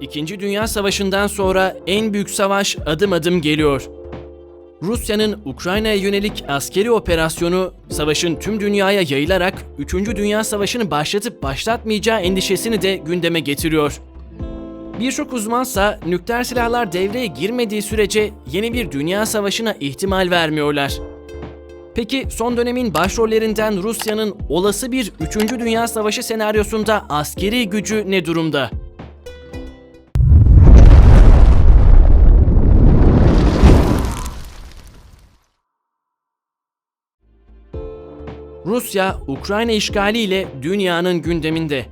İkinci Dünya Savaşı'ndan sonra en büyük savaş adım adım geliyor. Rusya'nın Ukrayna'ya yönelik askeri operasyonu savaşın tüm dünyaya yayılarak 3. Dünya Savaşı'nı başlatıp başlatmayacağı endişesini de gündeme getiriyor. Birçok uzmansa nükleer silahlar devreye girmediği sürece yeni bir dünya savaşına ihtimal vermiyorlar. Peki son dönemin başrollerinden Rusya'nın olası bir 3. Dünya Savaşı senaryosunda askeri gücü ne durumda? Rusya, Ukrayna işgaliyle dünyanın gündeminde.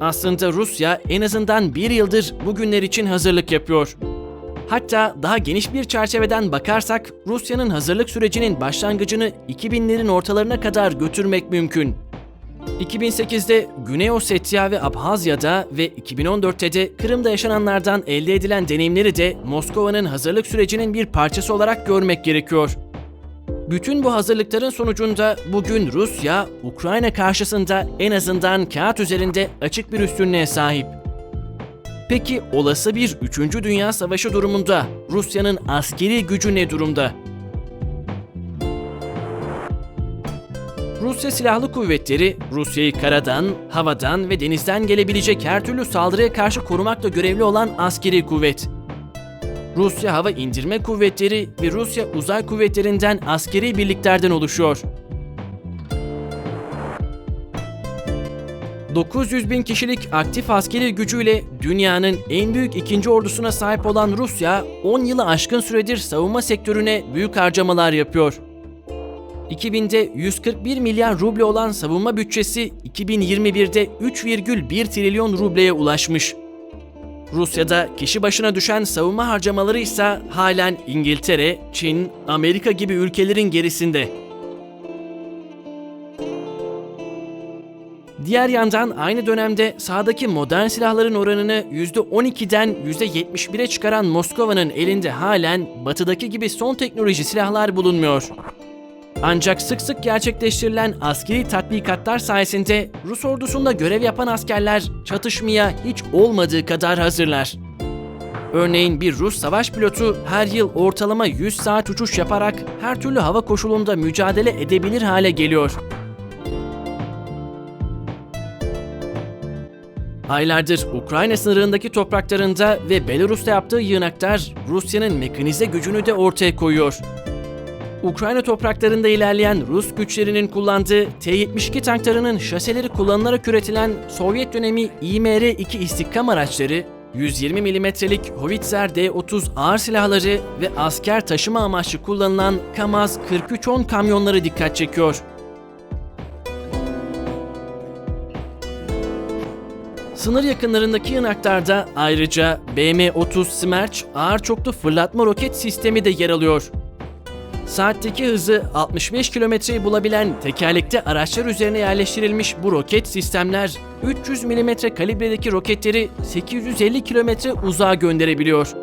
Aslında Rusya en azından bir yıldır bu günler için hazırlık yapıyor. Hatta daha geniş bir çerçeveden bakarsak Rusya'nın hazırlık sürecinin başlangıcını 2000'lerin ortalarına kadar götürmek mümkün. 2008'de Güney Ossetya ve Abhazya'da ve 2014'te de Kırım'da yaşananlardan elde edilen deneyimleri de Moskova'nın hazırlık sürecinin bir parçası olarak görmek gerekiyor. Bütün bu hazırlıkların sonucunda bugün Rusya, Ukrayna karşısında en azından kağıt üzerinde açık bir üstünlüğe sahip. Peki olası bir 3. Dünya Savaşı durumunda Rusya'nın askeri gücü ne durumda? Rusya Silahlı Kuvvetleri, Rusya'yı karadan, havadan ve denizden gelebilecek her türlü saldırıya karşı korumakla görevli olan askeri kuvvet. Rusya Hava İndirme Kuvvetleri ve Rusya Uzay Kuvvetlerinden askeri birliklerden oluşuyor. 900 bin kişilik aktif askeri gücüyle dünyanın en büyük ikinci ordusuna sahip olan Rusya, 10 yılı aşkın süredir savunma sektörüne büyük harcamalar yapıyor. 2000'de 141 milyar ruble olan savunma bütçesi 2021'de 3,1 trilyon rubleye ulaşmış. Rusya'da kişi başına düşen savunma harcamaları ise halen İngiltere, Çin, Amerika gibi ülkelerin gerisinde. Diğer yandan aynı dönemde sahadaki modern silahların oranını %12'den %71'e çıkaran Moskova'nın elinde halen batıdaki gibi son teknoloji silahlar bulunmuyor. Ancak sık sık gerçekleştirilen askeri tatbikatlar sayesinde Rus ordusunda görev yapan askerler çatışmaya hiç olmadığı kadar hazırlar. Örneğin bir Rus savaş pilotu her yıl ortalama 100 saat uçuş yaparak her türlü hava koşulunda mücadele edebilir hale geliyor. Aylardır Ukrayna sınırındaki topraklarında ve Belarus'ta yaptığı yığınaklar Rusya'nın mekanize gücünü de ortaya koyuyor. Ukrayna topraklarında ilerleyen Rus güçlerinin kullandığı T-72 tanklarının şaseleri kullanılarak üretilen Sovyet dönemi İMR-2 istikam araçları, 120 milimetrelik Howitzer D-30 ağır silahları ve asker taşıma amaçlı kullanılan Kamaz 4310 kamyonları dikkat çekiyor. Sınır yakınlarındaki yanaklarda ayrıca BM-30 Smerch ağır çoklu fırlatma roket sistemi de yer alıyor. Saatteki hızı 65 kilometreyi bulabilen tekerlekli araçlar üzerine yerleştirilmiş bu roket sistemler 300 mm kalibredeki roketleri 850 kilometre uzağa gönderebiliyor.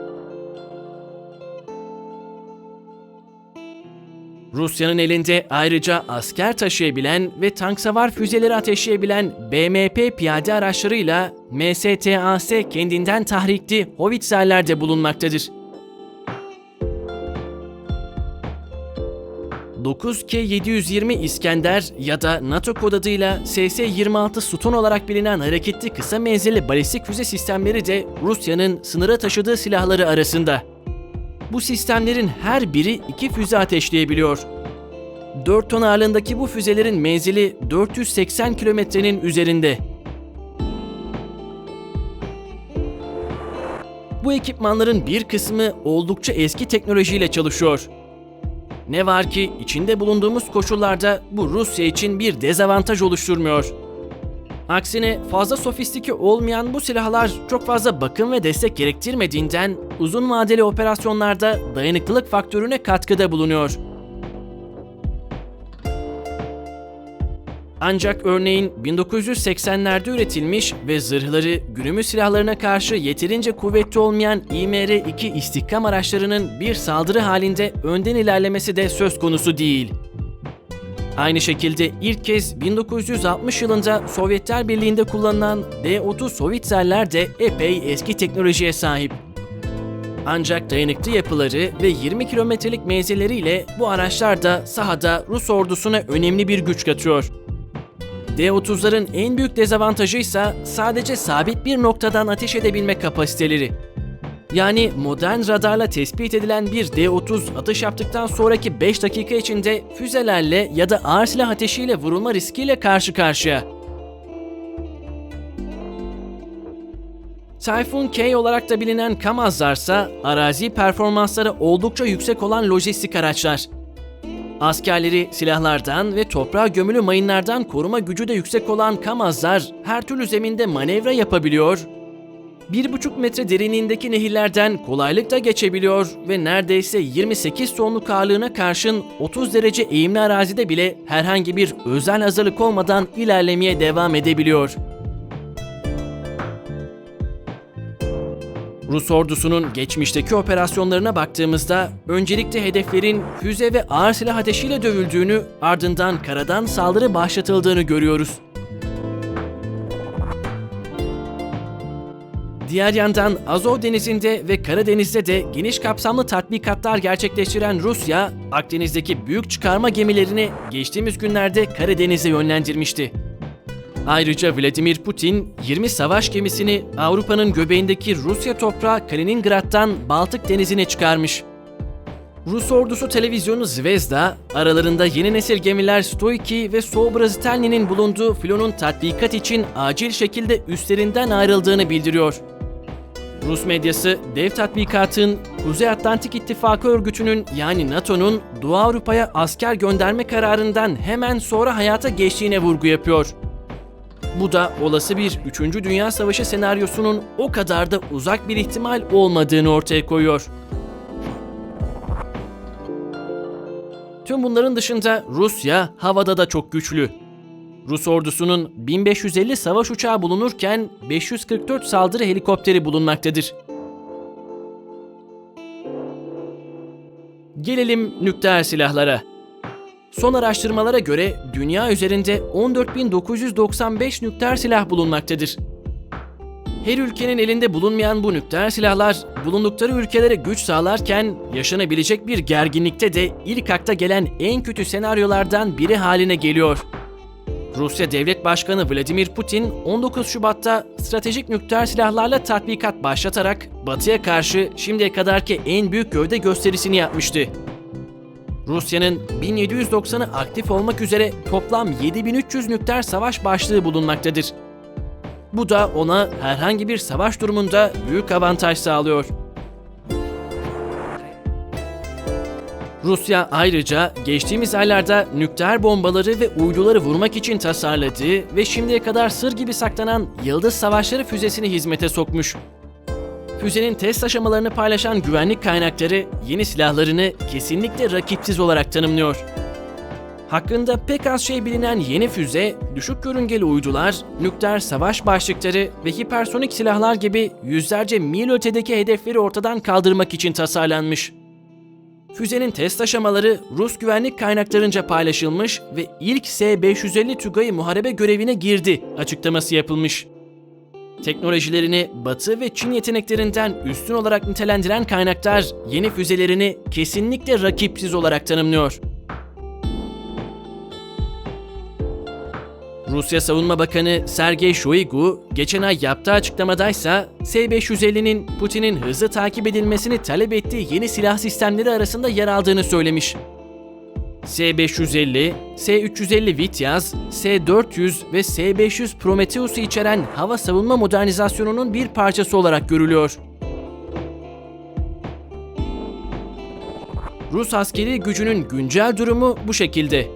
Rusya'nın elinde ayrıca asker taşıyabilen ve tank savar füzeleri ateşleyebilen BMP piyade araçlarıyla MSTAS kendinden tahrikli Howitzer'ler de bulunmaktadır. 9K-720 İskender ya da NATO kod adıyla SS-26 Suton olarak bilinen hareketli kısa menzilli balistik füze sistemleri de Rusya'nın sınıra taşıdığı silahları arasında. Bu sistemlerin her biri iki füze ateşleyebiliyor. 4 ton ağırlığındaki bu füzelerin menzili 480 kilometrenin üzerinde. Bu ekipmanların bir kısmı oldukça eski teknolojiyle çalışıyor. Ne var ki içinde bulunduğumuz koşullarda bu Rusya için bir dezavantaj oluşturmuyor. Aksine fazla sofistike olmayan bu silahlar çok fazla bakım ve destek gerektirmediğinden uzun vadeli operasyonlarda dayanıklılık faktörüne katkıda bulunuyor. Ancak örneğin 1980'lerde üretilmiş ve zırhları günümüz silahlarına karşı yeterince kuvvetli olmayan İMR-2 istikam araçlarının bir saldırı halinde önden ilerlemesi de söz konusu değil. Aynı şekilde ilk kez 1960 yılında Sovyetler Birliği'nde kullanılan D-30 Sovitserler de epey eski teknolojiye sahip. Ancak dayanıklı yapıları ve 20 kilometrelik menzilleriyle bu araçlar da sahada Rus ordusuna önemli bir güç katıyor. D-30'ların en büyük dezavantajı ise sadece sabit bir noktadan ateş edebilme kapasiteleri. Yani modern radarla tespit edilen bir D-30 atış yaptıktan sonraki 5 dakika içinde füzelerle ya da ağır silah ateşiyle vurulma riskiyle karşı karşıya. Typhoon K olarak da bilinen Kamazlar ise arazi performansları oldukça yüksek olan lojistik araçlar. Askerleri silahlardan ve toprağa gömülü mayınlardan koruma gücü de yüksek olan Kamazlar her türlü zeminde manevra yapabiliyor, 1,5 metre derinliğindeki nehirlerden kolaylıkla geçebiliyor ve neredeyse 28 tonluk ağırlığına karşın 30 derece eğimli arazide bile herhangi bir özel hazırlık olmadan ilerlemeye devam edebiliyor. Rus ordusunun geçmişteki operasyonlarına baktığımızda öncelikle hedeflerin füze ve ağır silah ateşiyle dövüldüğünü ardından karadan saldırı başlatıldığını görüyoruz. Diğer yandan Azov Denizi'nde ve Karadeniz'de de geniş kapsamlı tatbikatlar gerçekleştiren Rusya, Akdeniz'deki büyük çıkarma gemilerini geçtiğimiz günlerde Karadeniz'e yönlendirmişti. Ayrıca Vladimir Putin 20 savaş gemisini Avrupa'nın göbeğindeki Rusya toprağı Kaliningrad'dan Baltık Denizi'ne çıkarmış. Rus ordusu televizyonu Zvezda, aralarında yeni nesil gemiler Stoiki ve Sobrazitelni'nin bulunduğu filonun tatbikat için acil şekilde üstlerinden ayrıldığını bildiriyor. Rus medyası dev tatbikatın Kuzey Atlantik İttifakı örgütünün yani NATO'nun Doğu Avrupa'ya asker gönderme kararından hemen sonra hayata geçtiğine vurgu yapıyor. Bu da olası bir 3. Dünya Savaşı senaryosunun o kadar da uzak bir ihtimal olmadığını ortaya koyuyor. Tüm bunların dışında Rusya havada da çok güçlü. Rus ordusunun 1550 savaş uçağı bulunurken 544 saldırı helikopteri bulunmaktadır. Gelelim nükleer silahlara. Son araştırmalara göre dünya üzerinde 14.995 nükleer silah bulunmaktadır. Her ülkenin elinde bulunmayan bu nükleer silahlar bulundukları ülkelere güç sağlarken yaşanabilecek bir gerginlikte de ilk akla gelen en kötü senaryolardan biri haline geliyor. Rusya Devlet Başkanı Vladimir Putin 19 Şubat'ta stratejik nükleer silahlarla tatbikat başlatarak Batı'ya karşı şimdiye kadarki en büyük gövde gösterisini yapmıştı. Rusya'nın 1790'ı aktif olmak üzere toplam 7300 nükleer savaş başlığı bulunmaktadır. Bu da ona herhangi bir savaş durumunda büyük avantaj sağlıyor. Rusya ayrıca geçtiğimiz aylarda nükleer bombaları ve uyduları vurmak için tasarladığı ve şimdiye kadar sır gibi saklanan Yıldız Savaşları füzesini hizmete sokmuş. Füzenin test aşamalarını paylaşan güvenlik kaynakları yeni silahlarını kesinlikle rakipsiz olarak tanımlıyor. Hakkında pek az şey bilinen yeni füze, düşük görüngeli uydular, nükleer savaş başlıkları ve hipersonik silahlar gibi yüzlerce mil ötedeki hedefleri ortadan kaldırmak için tasarlanmış. Füzenin test aşamaları Rus güvenlik kaynaklarınca paylaşılmış ve ilk S-550 Tugay muharebe görevine girdi açıklaması yapılmış. Teknolojilerini Batı ve Çin yeteneklerinden üstün olarak nitelendiren kaynaklar yeni füzelerini kesinlikle rakipsiz olarak tanımlıyor. Rusya Savunma Bakanı Sergey Shoigu geçen ay yaptığı açıklamadaysa S-550'nin Putin'in hızlı takip edilmesini talep ettiği yeni silah sistemleri arasında yer aldığını söylemiş. S-550, S-350 Vityaz, S-400 ve S-500 Prometheus'u içeren hava savunma modernizasyonunun bir parçası olarak görülüyor. Rus askeri gücünün güncel durumu bu şekilde.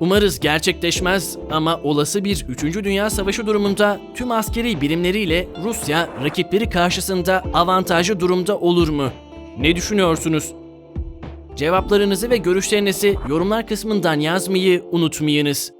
Umarız gerçekleşmez ama olası bir 3. Dünya Savaşı durumunda tüm askeri birimleriyle Rusya rakipleri karşısında avantajlı durumda olur mu? Ne düşünüyorsunuz? Cevaplarınızı ve görüşlerinizi yorumlar kısmından yazmayı unutmayınız.